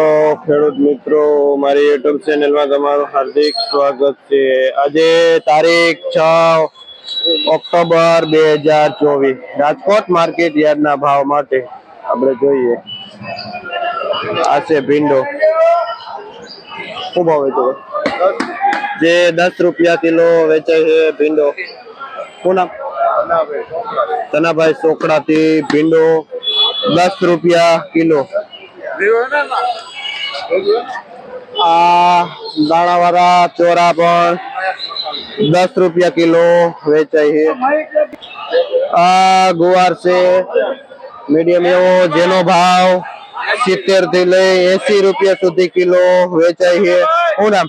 તો ખેડૂત મિત્રો મારી યુટ્યુબ ચેનલમાં તમારું હાર્દિક સ્વાગત છે. આજે તારીખ છ ઓક્ટોબર બે હજાર ચોવીસ. રાજકોટ માર્કેટ યાર્ડના ભાવ માટે આપણે જોઈએ. આ છે ભીંડો. શું ભાવ વેચો જે દસ રૂપિયા કિલો વેચાય છે ભીંડો. નામ? તનાભાઈ ચોકડાથી ભીંડો દસ રૂપિયા કિલો. આ દાણાવાળા ચોરા પણ દસ રૂપિયા કિલો વેચાય છે. આ ગુવાર છે. મીડિયમ એવો, જેનો ભાવ સિત્તેરથી લઈ એસી રૂપિયા સુધી કિલો વેચાય છે. શું નામ?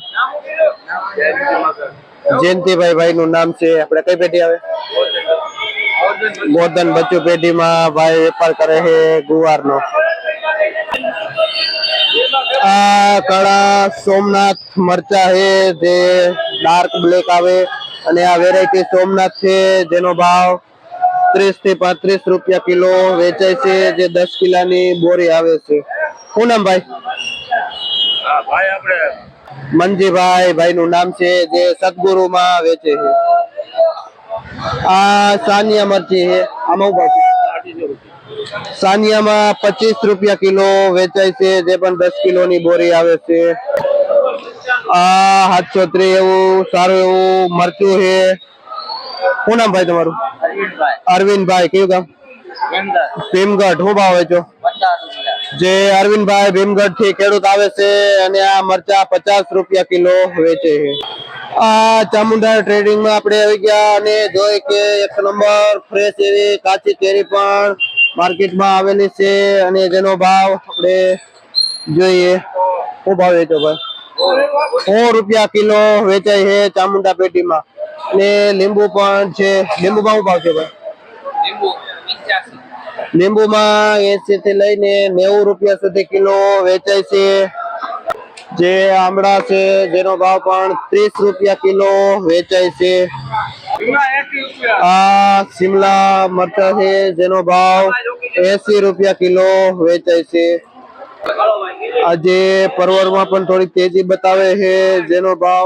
જયંતિભાઈ ભાઈ નું નામ છે. આપણે કઈ પેઢી આવે? ગોધન બચ્ચુ પેઢીમાં ભાઈ વેપાર કરે છે ગુવારનો. આ કળા સોમનાથ મરચા છે જે ડાર્ક બ્લેક આવે. અને આ વેરાયટી સોમનાથ છે જેનો ભાવ ત્રીસથી પાંત્રીસ રૂપિયા કિલો વેચાય છે જે દસ કિલાની બોરી આવે છે. શું નામ ભાઈ? મનજીભાઈ ભાઈ નું નામ છે જે સદગુરુ માં વેચે છે. આ સાનિયા મરચી છે આમાં ઊભા છે? સાનિયામાં પચીસ રૂપિયા કિલો વેચાય છે, જે પણ દસ કિલો ની બોરી આવે છે. આ હાથસોત્રી એવું, સારું એવું મરચું છે. શું નામ ભાઈ તમારું? અરવિંદભાઈ, કયું ગામ? ભીમગઢ, શું ભાવ વેચો? જે અરવિંદભાઈ ભીમગઢથી ખેડૂત આવે છે અને આ મરચા પચાસ રૂપિયા કિલો વેચે છે. આ ચામુંડા ટ્રેડિંગમાં આપણે આવી ગયા અને જોઈ કે એક નંબર ફ્રેશ એવી કાચી કેરી પણ માર્કેટમાં આવેલી છે અને જેનો ભાવ આપણે જોઈએ. શું ભાવ વેચો ભાઈ? સો રૂપિયા કિલો વેચાય છે ચામુંડા પેટીમાં. અને લીંબુ પણ છે. લીંબુ ભાવ ભાવ છે ભાઈ? લીંબુમાં એસી થી લઈને નેવું રૂપિયા સુધી કિલો વેચાય છે. જે આમળા છે, જેનો ભાવ પણ ત્રીસ રૂપિયા કિલો વેચાય છે. આ શિમલા મરચા છે જેનો ભાવ એસી રૂપિયા કિલો વેચાય છે. આજે પરવળમાં પણ થોડીક તેજી બતાવે છે, જેનો ભાવ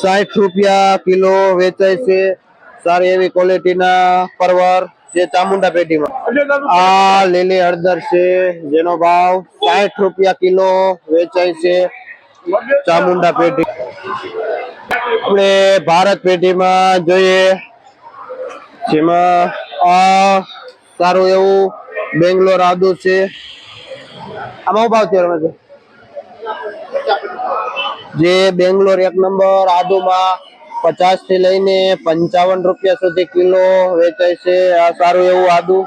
સાઠ રૂપિયા કિલો વેચાય છે. સારી એવી ક્વોલિટીના પરવર જે ચામુંડા પેટીમાં આ લીલી હળદર છે, જેનો ભાવ સાઠ રૂપિયા કિલો વેચાય છે ચામુંડા પેટી આપણે ભારત પેટીમાં જોઈએ, જેમાં આ સારું એવું બેંગ્લોર આદુ છે. આમાં ભાવ છે રમેશભાઈ? જે બેંગ્લોર એક નંબર આદુમાં પચાસથી લઈને પંચાવન રૂપિયા સુધી કિલો વેચાય છે. આ સારું એવું આદુ.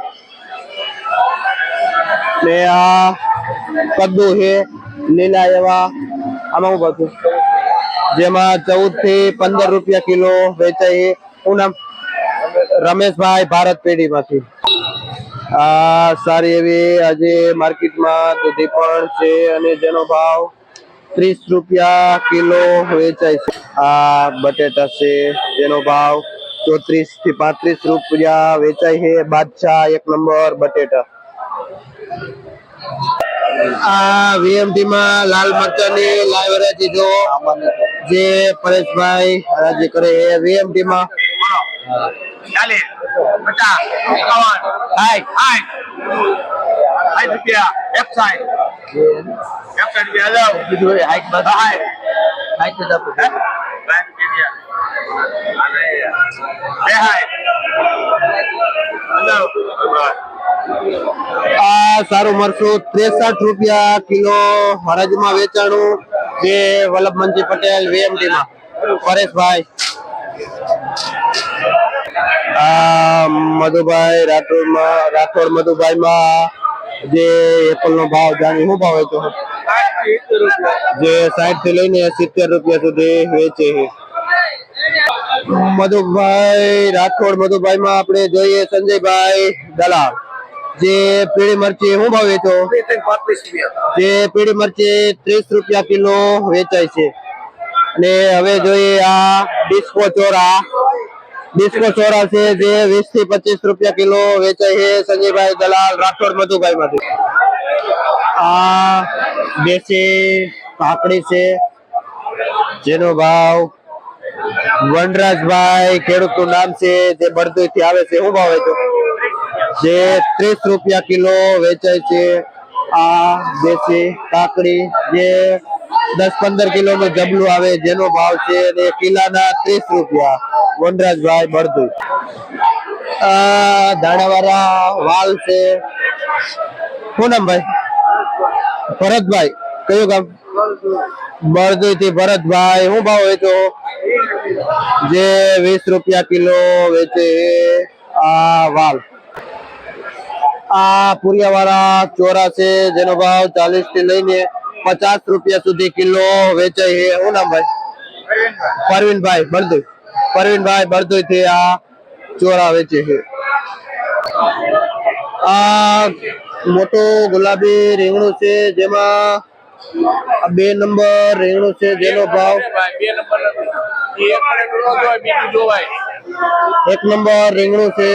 ને આ કદ્દુ છે, લીલા એવા. આમાં હું પાછું જેમાં ચૌદથી પંદર રૂપિયા કિલો વેચાય શું નામ રમેશભાઈ ભારત પેઢીમાંથી. આ સારી એવી આજે માર્કેટમાં દૂધી પણ છે અને જેનો ભાવ ત્રીસ રૂપિયા કિલો વેચાય છે. આ બટેટા છે, જેનો ભાવ ચોત્રીસથી પાંત્રીસ રૂપિયા વેચાય છે. બાદશાહ એક નંબર બટેટા. આ વીએમટી માં લાલ મરચાની લાઈવ વેરાયટી જો જે પરેશભાઈ હરાજી કરે એ વીએમટી માં ચાલીસ પચાસ એકાવન સાઠ સાઠ રૂપિયા એકસાઠ એકસાઠ રૂપિયા હજાર બીજું હાઈટ બસ સાઠ હાઈટ જ રૂપિયા. બે સાઠ આ સારું મરચું ત્રેસઠ રૂપિયા કિલો હરજમાં વેચાણું જે વલ્લભમનજી પટેલ વીએમટી માં પરેશભાઈ મધુભાઈ રાઠોડમાં રાઠોડ મધુભાઈ માં જે એપલ નો ભાવ જાણી શું ભાવ વેચો? જે સાઠથી લઈને સિત્તેર રૂપિયા સુધી વેચે છે. મધુભાઈ, રાઠોડ મધુભાઈ માં આપણે જોઈએ સંજયભાઈ દલાલ. જે પીળી મરચી શું ભાવ વેચો જે પીળી મરચી ત્રીસ રૂપિયા કિલો વેચાય છે. અને હવે જોઈએ આ ડિસ્કો ચોરા. ડિસ્કો ચોરા છે જે વીસથી પચીસ રૂપિયા કિલો વેચાય છે સંજયભાઈ દલાલ, રાઠોડ મધુભાઈ માંથી આ દેશી કાકડી છે. જેનો ભાવ વનરાજભાઈ ખેડૂતનું નામ છે, જે બળદુઈ થી આવે છે. શું ભાવ વેચો જે ત્રીસ રૂપિયા કિલો વેચાય છે, આ દેશી કાકડી જે દસ પંદર કિલો નું જબલું આવે જેનો ભાવ છે અને કિલાના ત્રીસ રૂપિયા. વનરાજભાઈ બળદુ આ દાણાવાળા વાલ છે. નામ ભરતભાઈ. કયું ગામ? બળદુઈ થી ભરતભાઈ. શું ભાવ વેચો જે વીસ રૂપિયા કિલો વેચે આ વાલ. આ પુરિયાવાળા ચોરા છે જેનો ભાવ ચાલીસથી લઈને પચાસ રૂપિયા સુધી કિલો વેચાય છે. શું નામ ભાઈ? પરવીનભાઈ બળદુઈ. પરવીનભાઈ બળદુઈ થી આ ચોરા વેચે છે. આ મોટું ગુલાબી રીંગણું છે, જેમાં બે નંબર રીંગણું છે, જેનો ભાવ એક નંબર રીંગણું છે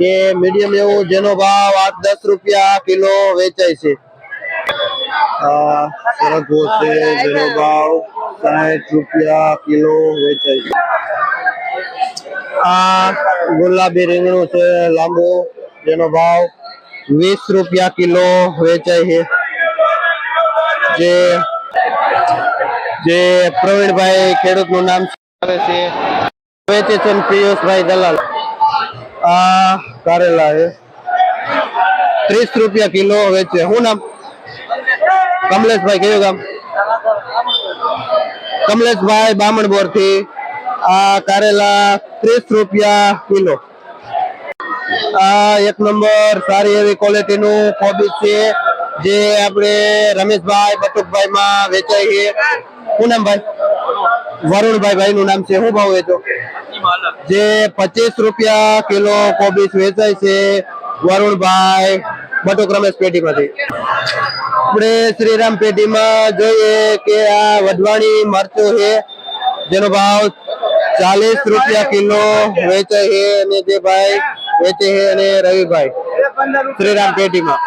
જે મીડિયમ એવું જેનો ભાવ આઠ દસ રૂપિયા કિલો વેચાય છે. આ સરગવો છે જેનો ભાવ સાઠ રૂપિયા કિલો વેચાય છે. આ ગુલાબી રીંગણું છે લાંબુ જેનો ભાવ વીસ રૂપિયા કિલો વેચાય છે. જે જે પ્રવીણભાઈ ખેડૂતનું નામ આવે છે. વેચે પિયુષભાઈ દલાલ આ કારેલા છે. ત્રીસ રૂપિયા કિલો વેચે શું નામ? કમલેશભાઈ, કયું ગામ? કમલેશભાઈ બામણબોરથી આ કારેલા ત્રીસ રૂપિયા કિલો. આ એક નંબર સારી એવી ક્વોલિટી નું કોબીજ છે, જે આપણે રમેશભાઈ બટુકભાઈ માં વેચાય છે. શું નામ વરુણભાઈ ભાઈ નું નામ છે શું ભાવ વેચો. જે પચીસ રૂપિયા કિલો કોબીસ વેચાય છે, વરુણભાઈ, બટુક રમેશ પેઢીમાંથી. આપણે શ્રીરામ પેઢીમાં જોઈએ કે આ વઢવાણી મરચું છે, જેનો ભાવ ચાલીસ રૂપિયા કિલો વેચાય છે અને જે ભાઈ વેચે છે અને રવિભાઈ, શ્રીરામ પેઢીમાં.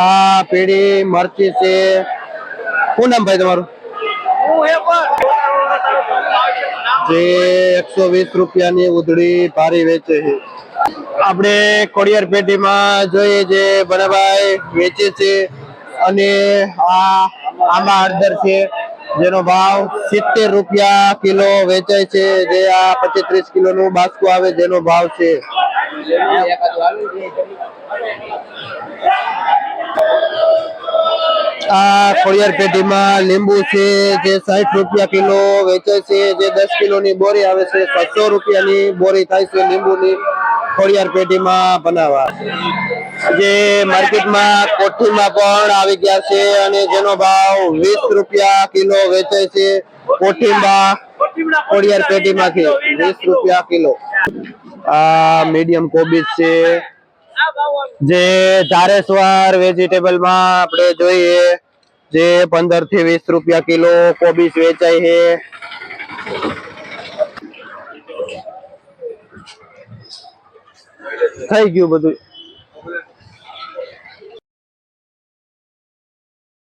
આ પેઢી મરચી છે. શું નામ ભાઈ તમારું? જે એકસો વીસ રૂપિયાની ઉધડી ભારી વેચે છે. આપણે કોડિયાર પેટીમાં જોઈએ જે બનેભાઈ વેચે છે અને આ આમાં હળદર છે, જેનો ભાવ સિત્તેર રૂપિયા કિલો વેચાય છે, જે આ પચીસ ત્રીસ કિલો નું બાસકું આવે, જેનો ભાવ છે. આ ખોડિયાર પેટીમાં લીંબુ છે, જે સાઠ રૂપિયા કિલો વેચાય છે, જે દસ કિલો ની બોરી આવે છે છસો રૂપિયાની બોરી થાય છે લીંબુની ખોડિયાર પેટીમાં બનાવવા. જે માર્કેટમાં કોઠીમાં પણ આવી ગયા છે અને જેનો ભાવ વીસ રૂપિયા કિલો વેચાય છે, કોઠીમાં, ખોડિયાર પેટીમાંથી વીસ રૂપિયા કિલો. આ મીડિયમ કોબીજ છે જે ધારેસવાર વેજીટેબલમાં આપણે જોઈએ, જે પંદરથી વીસ રૂપિયા કિલો કોબીજ વેચાય છે. થઈ ગયું બધું.